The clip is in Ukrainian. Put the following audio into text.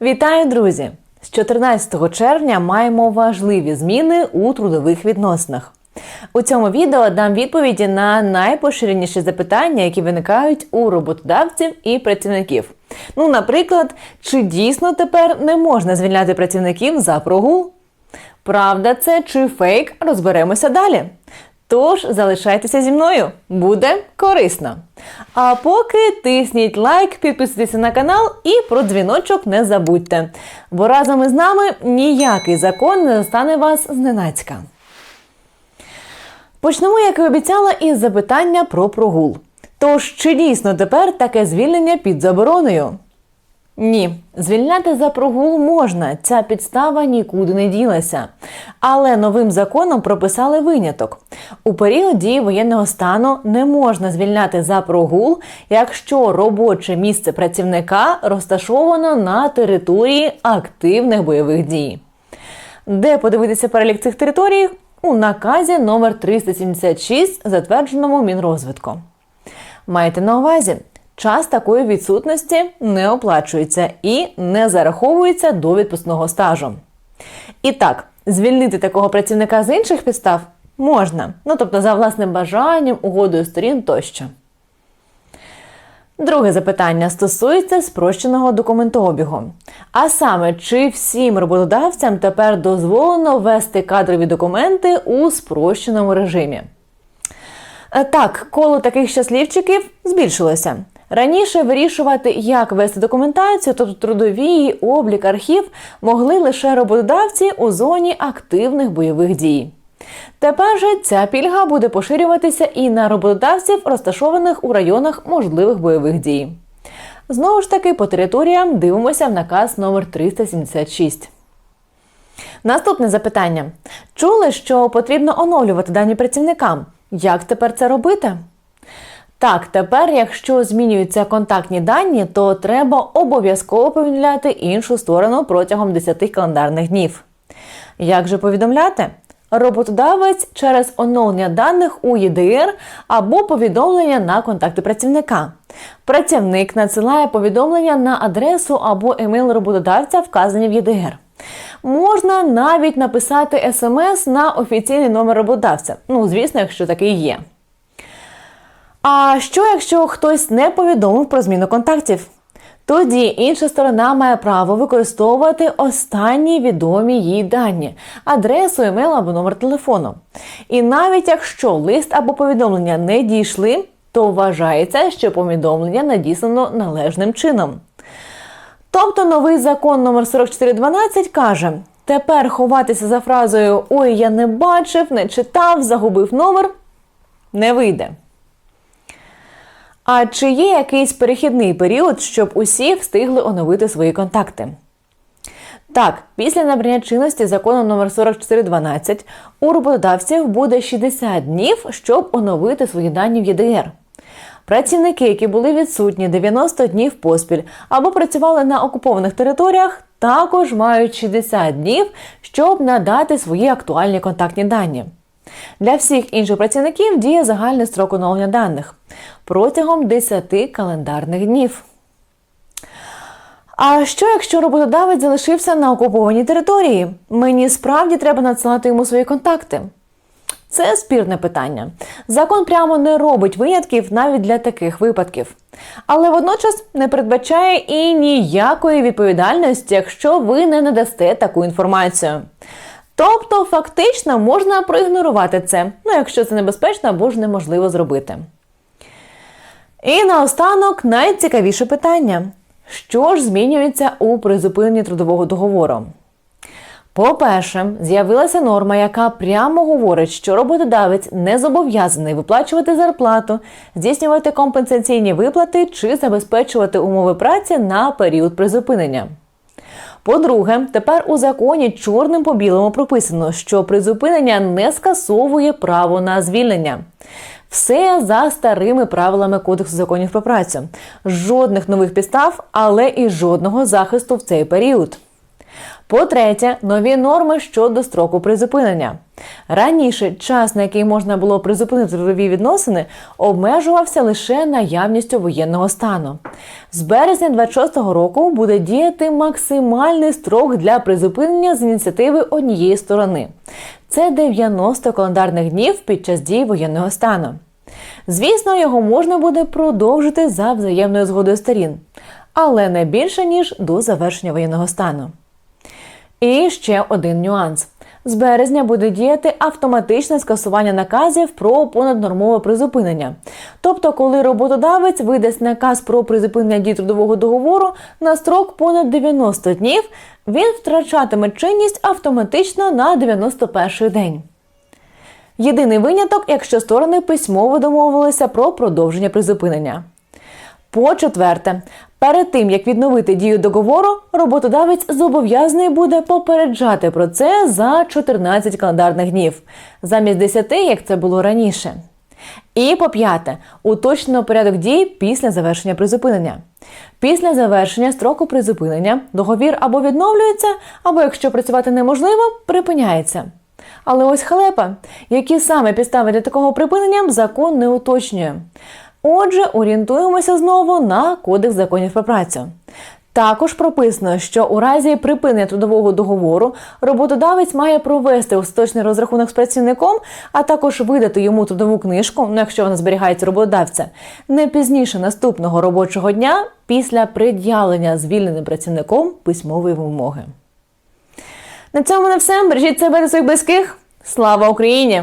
Вітаю, друзі! З 14 червня маємо важливі зміни у трудових відносинах. У цьому відео дам відповіді на найпоширеніші запитання, які виникають у роботодавців і працівників. Ну, наприклад, чи дійсно тепер не можна звільняти працівників за прогул? Правда це чи фейк, розберемося далі. Тож залишайтеся зі мною, буде корисно. А поки тисніть лайк, підписуйтесь на канал і про дзвіночок не забудьте. Бо разом із нами ніякий закон не застане вас зненацька. Почнемо, як і обіцяла, із запитання про прогул. Тож, чи дійсно тепер таке звільнення під забороною? Ні, звільняти за прогул можна, ця підстава нікуди не ділася. Але новим законом прописали виняток. У період дії воєнного стану не можна звільняти за прогул, якщо робоче місце працівника розташовано на території активних бойових дій. Де подивитися перелік цих територій? У наказі номер 376, затвердженому Мінрозвитку. Майте на увазі, час такої відсутності не оплачується і не зараховується до відпускного стажу. І так, звільнити такого працівника з інших підстав можна, ну тобто за власним бажанням, угодою сторін тощо. Друге запитання стосується спрощеного документообігу. А саме, чи всім роботодавцям тепер дозволено ввести кадрові документи у спрощеному режимі? Е, Так, коло таких щасливчиків збільшилося. Раніше вирішувати, як вести документацію, тобто трудові, облік, архів, могли лише роботодавці у зоні активних бойових дій. Тепер же ця пільга буде поширюватися і на роботодавців, розташованих у районах можливих бойових дій. Знову ж таки, по територіям дивимося в наказ номер 376. Наступне запитання: чули, що потрібно оновлювати дані працівникам? Як тепер це робити? Так, тепер, якщо змінюються контактні дані, то треба обов'язково повідомляти іншу сторону протягом 10 календарних днів. Як же повідомляти? Роботодавець через оновлення даних у ЄДР або повідомлення на контакти працівника. Працівник надсилає повідомлення на адресу або емейл роботодавця, вказані в ЄДР. Можна навіть написати смс на офіційний номер роботодавця. Ну, звісно, якщо такий є. А що, якщо хтось не повідомив про зміну контактів? Тоді інша сторона має право використовувати останні відомі їй дані, адресу, емейл або номер телефону. І навіть якщо лист або повідомлення не дійшли, то вважається, що повідомлення надіслано належним чином. Тобто новий закон номер 4412 каже: тепер ховатися за фразою Ой, я не бачив, не читав, загубив номер не вийде. А чи є якийсь перехідний період, щоб усі встигли оновити свої контакти? Так, після набрання чинності закону номер 4412 у роботодавців буде 60 днів, щоб оновити свої дані в ЄДР. Працівники, які були відсутні 90 днів поспіль або працювали на окупованих територіях, також мають 60 днів, щоб надати свої актуальні контактні дані. Для всіх інших працівників діє загальний строк оновлення даних протягом 10 календарних днів. А що, якщо роботодавець залишився на окупованій території? Мені справді треба надсилати йому свої контакти. Це спірне питання. Закон прямо не робить винятків навіть для таких випадків. Але водночас не передбачає і ніякої відповідальності, якщо ви не надасте таку інформацію. Тобто, фактично можна проігнорувати це, ну якщо це небезпечно або ж неможливо зробити. І наостанок найцікавіше питання: що ж змінюється у призупиненні трудового договору? По-перше, з'явилася норма, яка прямо говорить, що роботодавець не зобов'язаний виплачувати зарплату, здійснювати компенсаційні виплати чи забезпечувати умови праці на період призупинення. По-друге, тепер у законі чорним по білому прописано, що призупинення не скасовує право на звільнення. Все за старими правилами Кодексу законів про працю. Жодних нових підстав, але і жодного захисту в цей період. По-третє, нові норми щодо строку призупинення. Раніше час, на який можна було призупинити трудові відносини, обмежувався лише наявністю воєнного стану. З березня 26-го року буде діяти максимальний строк для призупинення з ініціативи однієї сторони. Це 90 календарних днів під час дії воєнного стану. Звісно, його можна буде продовжити за взаємною згодою сторін, але не більше ніж до завершення воєнного стану. І ще один нюанс. З березня буде діяти автоматичне скасування наказів про понаднормове призупинення. Тобто, коли роботодавець видасть наказ про призупинення дії трудового договору на строк понад 90 днів, він втрачатиме чинність автоматично на 91 день. Єдиний виняток, якщо сторони письмово домовилися про продовження призупинення. По четверте, перед тим як відновити дію договору, роботодавець зобов'язаний буде попереджати про це за 14 календарних днів, замість 10, як це було раніше. І по п'яте, уточнено порядок дій після завершення призупинення. Після завершення строку призупинення договір або відновлюється, або якщо працювати неможливо, припиняється. Але ось халепа, які саме підстави для такого припинення закон не уточнює. Отже, орієнтуємося знову на Кодекс законів про працю. Також прописано, що у разі припинення трудового договору роботодавець має провести остаточний розрахунок з працівником, а також видати йому трудову книжку, ну якщо вона зберігається роботодавця, не пізніше наступного робочого дня після пред'явлення звільненим працівником письмової вимоги. На цьому на все. Бережіть себе та своїх близьких. Слава Україні!